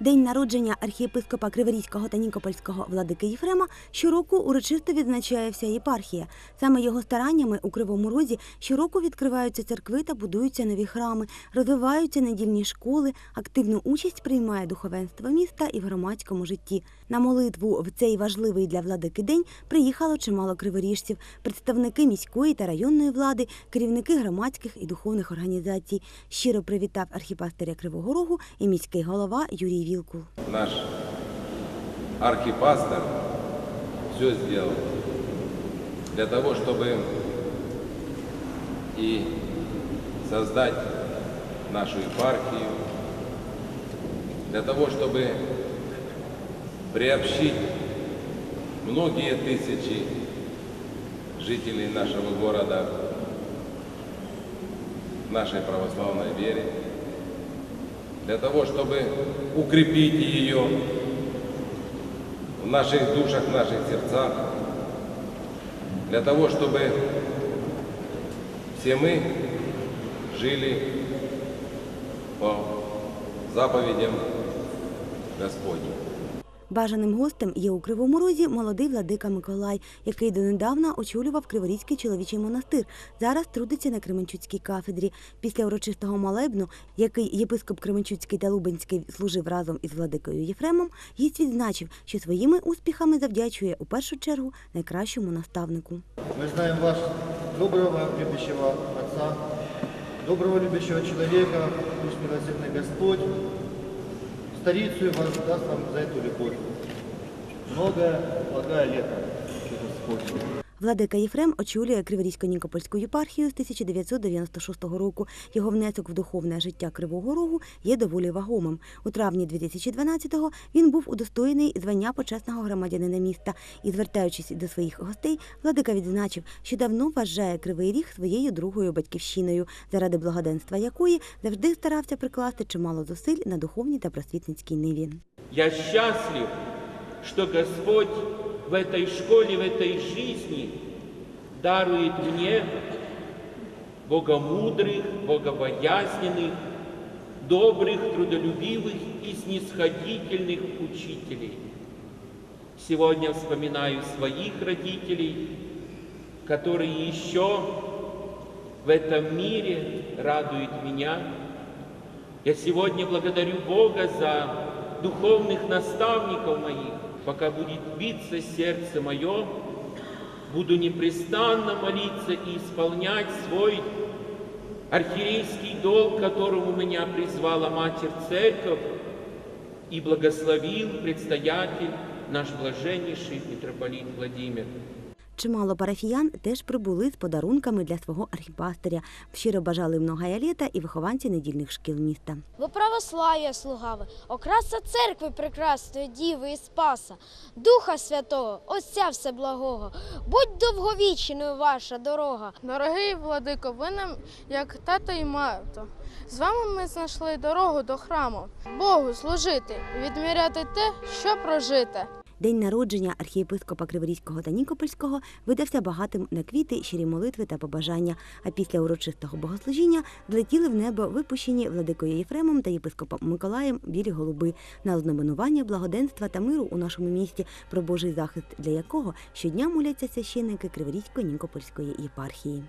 День народження архієпископа Криворізького та Нікопольського владики Єфрема щороку урочисто відзначає вся єпархія. Саме його стараннями у Кривому Розі щороку відкриваються церкви та будуються нові храми, розвиваються недільні школи, активну участь приймає духовенство міста і в громадському житті. На молитву в цей важливий для владики день приїхало чимало криворіжців, представники міської та районної влади, керівники громадських і духовних організацій. Щиро привітав архіпастиря Кривого Рогу і міський голова Юрій Вілкул. наш архипастор все сделал для того, чтобы и создать нашу епархию, для того, чтобы приобщить многие тысячи жителей нашего города нашей православной вере, для того, чтобы укрепить ее в наших душах, в наших сердцах, для того, чтобы все мы жили по заповедям Господним. Бажаним гостем є у Кривому Розі молодий владика Миколай, який донедавна очолював Криворізький чоловічий монастир. Зараз трудиться на Кременчуцькій кафедрі. Після урочистого молебну, який єпископ Кременчуцький та Лубенський служив разом із владикою Єфремом, гість відзначив, що своїми успіхами завдячує у першу чергу найкращому наставнику. Мы знаем вас доброго, любящего Отца, доброго, пусть милосердный Господь, старицу даст вам за эту любовь. Многое, благое лето, Господь. Владика Єфрем очолює Криворізько-Нікопольську єпархію з 1996 року. Його внесок в духовне життя Кривого Рогу є доволі вагомим. У травні 2012-го він був удостоєний звання почесного громадянина міста і, звертаючись до своїх гостей, владика відзначив, що давно вважає Кривий Ріг своєю другою батьківщиною, заради благоденства якої завжди старався прикласти чимало зусиль на духовній та просвітницькій ниві. Я счастлив, что Господь в этой школе, в этой жизни дарует мне богомудрых, богобоязненных, добрых, трудолюбивых и снисходительных учителей. Сегодня вспоминаю своих родителей, которые еще в этом мире радуют меня. Я сегодня благодарю Бога за духовных наставников моих. Пока будет биться сердце мое, буду непрестанно молиться и исполнять свой архиерейский долг, которому меня призвала Матерь Церковь и благословил предстоятель наш блаженнейший митрополит Владимир. Чимало парафіян теж прибули з подарунками для свого архіпастиря. Щиро бажали многая літа і вихованці недільних шкіл міста. Во православ'я слугави, окраса церкви прекрасної діви і спаса, Духа Святого, Отця Всеблагого, будь довговічною ваша дорога. Дорогий владико, ви нам як тато і мато. З вами ми знайшли дорогу до храму. Богу служити, відміряти те, що прожите. День народження архієпископа Криворізького та Нікопольського видався багатим на квіти, щирі молитви та побажання. А після урочистого богослужіння злетіли в небо випущені владикою Єфремом та єпископом Миколаєм білі голуби на ознаменування благоденства та миру у нашому місті, про Божий захист, для якого щодня моляться священники Криворізької Нікопольської єпархії.